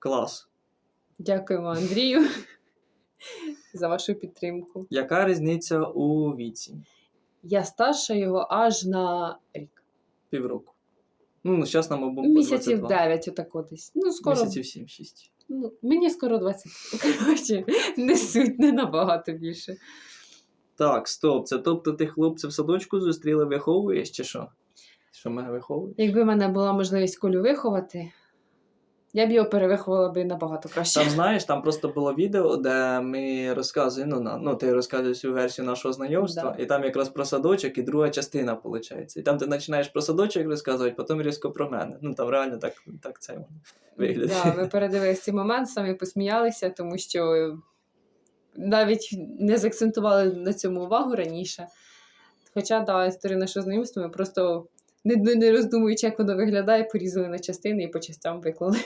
Клас. Дякуємо Андрію за вашу підтримку. Яка різниця у віці? Я старша його аж на рік. Півроку. Ну, зараз нам обом Місяців 22. 9, отако десь. Ну, скоро. Місяців 7-6. Ну, мені скоро 20. Коротше, не суть, не набагато більше. Так, стоп. Це тобто ти хлопця в садочку зустріла, виховуєш чи що? Що мене виховуєш? Якби в мене була можливість Колю виховати, я б його перевиховала би набагато краще. Там знаєш, там просто було відео, де ми розказуємо, ну, на, ну ти розказуєш всю версію нашого знайомства, Да. і там якраз про садочок, і друга частина виходить. І там ти починаєш про садочок розказувати, потім різко про мене. Ну там реально так, так це виглядає. Да, ви передивились цей момент, самі посміялися, тому що навіть не закцентували на цьому увагу раніше. Хоча, да, історія нашого знайомства, ми просто не, не роздумуючи, як воно виглядає, порізали на частини і по частям виклали.